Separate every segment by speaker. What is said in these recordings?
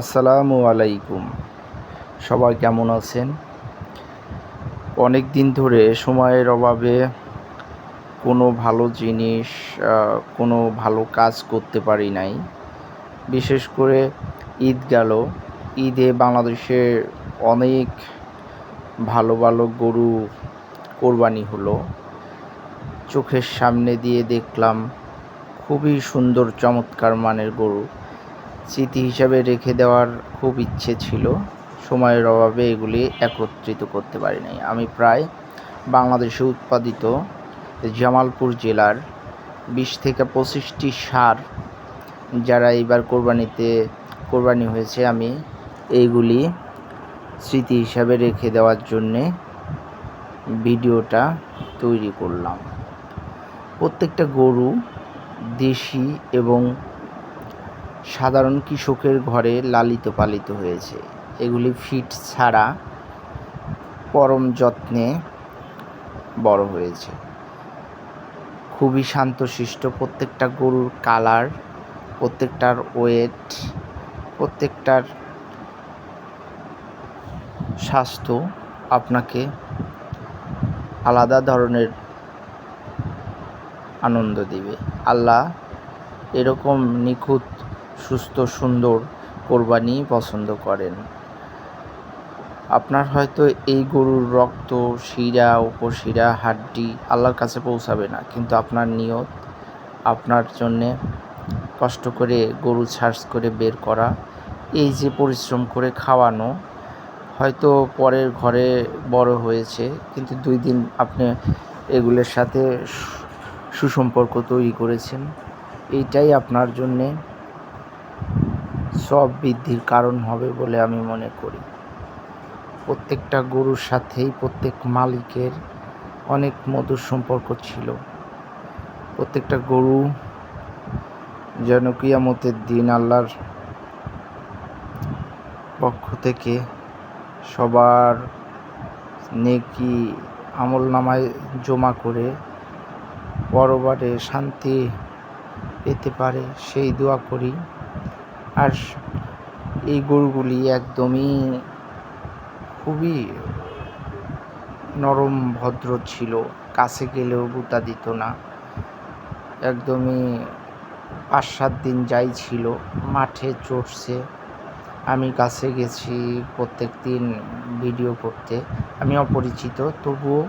Speaker 1: আসসালামু আলাইকুম। সবাই কেমন আছেন? অনেক দিন ধরে সময়ের অভাবে কোনো ভালো জিনিস কোনো ভালো কাজ করতে পারি নাই। বিশেষ করে ঈদ গেল। ঈদে বাংলাদেশে অনেক ভালো ভালো গরু কোরবানি হলো। চোখের সামনে দিয়ে দেখলাম খুবই সুন্দর, চমৎকার মানের গরু। স্মৃতি হিসাবে রেখে দেওয়ার খুব ইচ্ছে ছিল। সময়ের অভাবে এগুলি একত্রিত করতে পারি নাই আমি প্রায় বাংলাদেশে উৎপাদিত জামালপুর জেলার বিশ থেকে পঁচিশটি সার যারা এইবার কোরবানিতে কোরবানি হয়েছে, আমি এইগুলি স্মৃতি হিসাবে রেখে দেওয়ার জন্যে ভিডিওটা তৈরি করলাম। প্রত্যেকটা গরু দেশি এবং সাধারণ কৃষকের ঘরে লালিত পালিত হয়েছে। এগুলি ফিট ছাড়া পরম যত্নে বড় হয়েছে। খুবই শান্তশিষ্ট, প্রত্যেকটা গরুর কালার, প্রত্যেকটার ওয়েট, প্রত্যেকটার স্বাস্থ্য আপনাকে আলাদা ধরনের আনন্দ দিবে। আল্লাহ এরকম নিখুঁত সুস্থ, সুন্দর কোরবানি পছন্দ করেন। আপনার হয়তো এই গরুর রক্ত, শিরা, উপশিরা, হাড্ডি আল্লাহর কাছে পৌঁছাবে না, কিন্তু আপনার নিয়ত, আপনার জন্যে কষ্ট করে গরু সার্চ করে বের করা, এই যে পরিশ্রম করে খাওয়ানো, হয়তো পরের ঘরে বড় হয়েছে, কিন্তু দুই দিন আপনি এগুলোর সাথে সুসম্পর্ক তৈরি করেছেন, এইটাই আপনার জন্যে সব বৃদ্ধির কারণ হবে বলে আমি মনে করি। প্রত্যেকটা গরুর সাথেই প্রত্যেক মালিকের অনেক মধুর সম্পর্ক ছিল। প্রত্যেকটা গরু যেন কিয়ামতের দিন আল্লাহর পক্ষ থেকে সবার নেকি আমল নামায় জমা করে পরবারে শান্তি পেতে পারে, সেই দোয়া করি। আর এই গরুগুলি একদমই খুবই নরম ভদ্র ছিল, কাছে গেলেও গুতা দিত না। একদমই পাঁচ সাত দিন যাই ছিল, মাঠে চড়ছে। আমি কাছে গেছি প্রত্যেক দিন ভিডিও করতে। আমি অপরিচিত, তবুও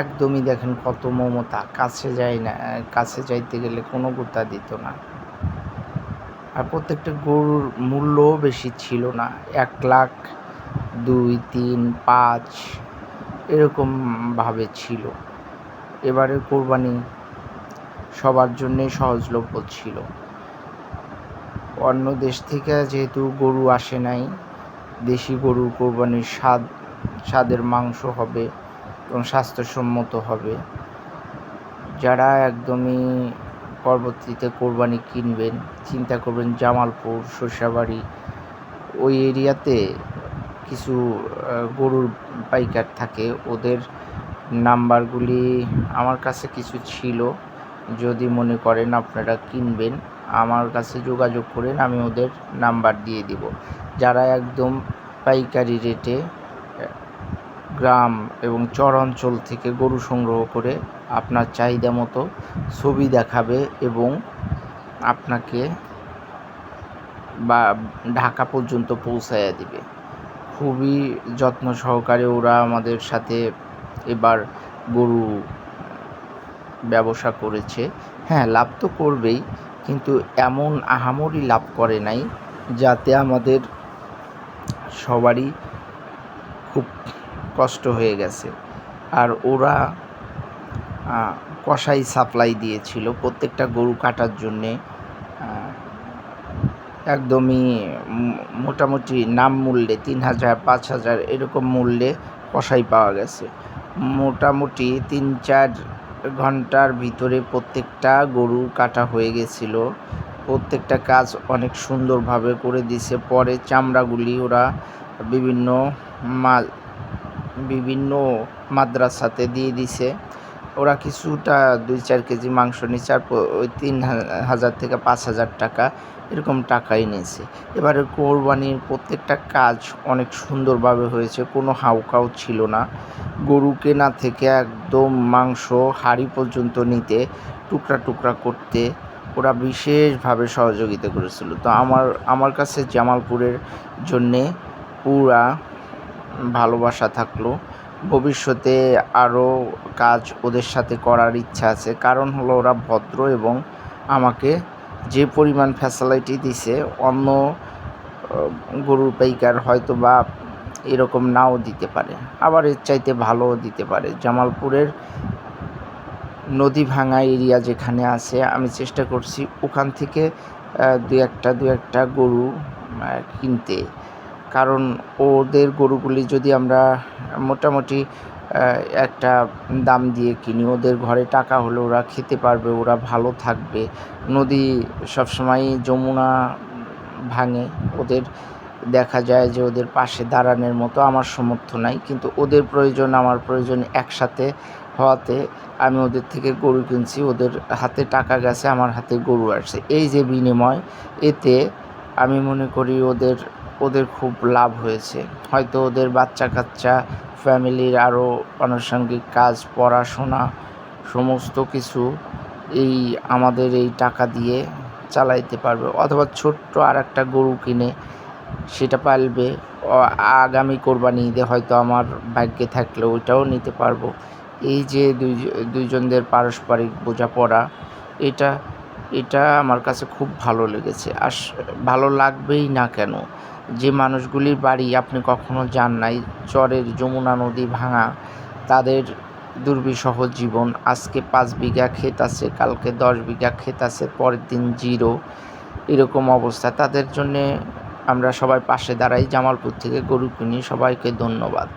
Speaker 1: একদমই দেখেন কত মমতা, কাছে যায় না, কাছে যাইতে গেলে কোনো গুতা দিত না। আর প্রত্যেকটা গরুর মূল্যও বেশি ছিল না। এক লাখ, দুই, তিন, পাঁচ এরকমভাবে ছিল। এবারে কোরবানি সবার জন্যেই সহজলভ্য ছিল। অন্য দেশ থেকে যেহেতু গরু আসে নাই, দেশি গরু কোরবানির স্বাদ, স্বাদের মাংস হবে এবং স্বাস্থ্যসম্মত হবে। যারা একদমই পরবর্তীতে কোরবানি কিনবেন, চিন্তা করবেন জামালপুর সরষাবাড়ি ওই এরিয়াতে কিছু গরুর পাইকার থাকে। ওদের নাম্বারগুলি আমার কাছে কিছু ছিল। যদি মনে করেন আপনারা কিনবেন, আমার কাছে যোগাযোগ করেন, আমি ওদের নাম্বার দিয়ে দিব। যারা একদম পাইকারি রেটে গ্রাম এবং চর অঞ্চল থেকে গরু সংগ্রহ করে আপনার চাহিদা মতো ছবি দেখাবে এবং আপনাকে বা ঢাকা পর্যন্ত পৌঁছাইয়া দিবে। খুবই যত্ন সহকারে ওরা আমাদের সাথে এবার গরু ব্যবসা করেছে। হ্যাঁ লাভ তো করবেই, কিন্তু এমন আহামরি লাভ করে নাই যাতে আমাদের সবারই খুব কষ্ট হয়ে গেছে। আর ওরা কষাই সাপ্লাই দিয়েছিল প্রত্যেকটা গরু কাটার জন্যে। একদমই মোটামুটি নাম মূল্যে তিন হাজার, পাঁচ হাজার এরকম মূল্যে কষাই পাওয়া গেছে। মোটামুটি তিন চার ঘণ্টার ভিতরে প্রত্যেকটা গরু কাটা হয়ে গেছিল। প্রত্যেকটা কাজ অনেক সুন্দরভাবে করে দিছে। পরে চামড়াগুলি ওরা বিভিন্ন মা বিভিন্ন মাদ্রাসাতে দিয়ে দিছে। ওরা কিছুটা দুই চার কেজি মাংস নিচ্ছে আর ওই তিন হাজার থেকে পাঁচ হাজার টাকা এরকম টাকাই নিয়েছে এবারে কোরবানির প্রত্যেকটা কাজ অনেক সুন্দরভাবে হয়েছে, কোনো হাউকাও ছিল না। গরু কেনা থেকে একদম মাংস, হাড়ি পর্যন্ত নিতে, টুকরা টুকরা করতে ওরা বিশেষভাবে সহযোগিতা করেছিল। তো আমার আমার কাছে জামালপুরের জন্যে পুরা ভালোবাসা থাকল। ভবিষ্যতে আরও কাজ ওদের সাথে করার ইচ্ছা আছে। কারণ হলো ওরা ভদ্র এবং আমাকে যে পরিমাণ ফ্যাসিলিটি দিছে, অন্য গরুর পাইকার হয়তো বা এরকম নাও দিতে পারে। আবার এর চাইতে ভালোও দিতে পারে। জামালপুরের নদী ভাঙা এরিয়া যেখানে আছে, আমি চেষ্টা করছি ওখান থেকে দু একটা দু একটা গরু কিনতে। কারণ ওদের গরুগুলি যদি আমরা মোটামুটি একটা দাম দিয়ে কিনি, ওদের ঘরে টাকা হলে ওরা খেতে পারবে, ওরা ভালো থাকবে। নদী সবসময় যমুনা ভাঙে, ওদের দেখা যায় যে ওদের পাশে দাঁড়ানোর মতো, আমার সামর্থ্য নাই। কিন্তু ওদের প্রয়োজন, আমার প্রয়োজন একসাথে হওয়াতে আমি ওদের থেকে গরু কিনছি, ওদের হাতে টাকা গেছে, আমার হাতে গরু আসছে। এই যে বিনিময়, এতে আমি মনে করি ওদের ওদের খুব লাভ হয়েছে। হয়তো ওদের বাচ্চা কাচ্চা ফ্যামিলির আরও আনুষঙ্গিক কাজ, পড়াশোনা, সমস্ত কিছু এই আমাদের এই টাকা দিয়ে চালাইতে পারবে। অথবা ছোট্ট আর একটা গরু কিনে সেটা পালবে। আগামী কোরবানি ঈদে হয়তো আমার ভাগ্যে থাকলে ওইটাও নিতে পারব। এই যে দুই, দুইজনদের পারস্পরিক বোঝাপড়া, এটা এটা আমার কাছে খুব ভালো লেগেছে। আর ভালো লাগবেই না কেন? যে মানুষগুলির বাড়ি আপনি কখনো যান নাই, চরের যমুনা নদী ভাঙা, তাদের দুর্বিষহ জীবন। আজকে পাঁচ বিঘা ক্ষেত আছে, কালকে দশ বিঘা ক্ষেত আছে, পরের দিন জিরো। এরকম অবস্থা। তাদের জন্যে আমরা সবাই পাশে দাঁড়াই। জামালপুর থেকে গরু কিনি। সবাইকে ধন্যবাদ।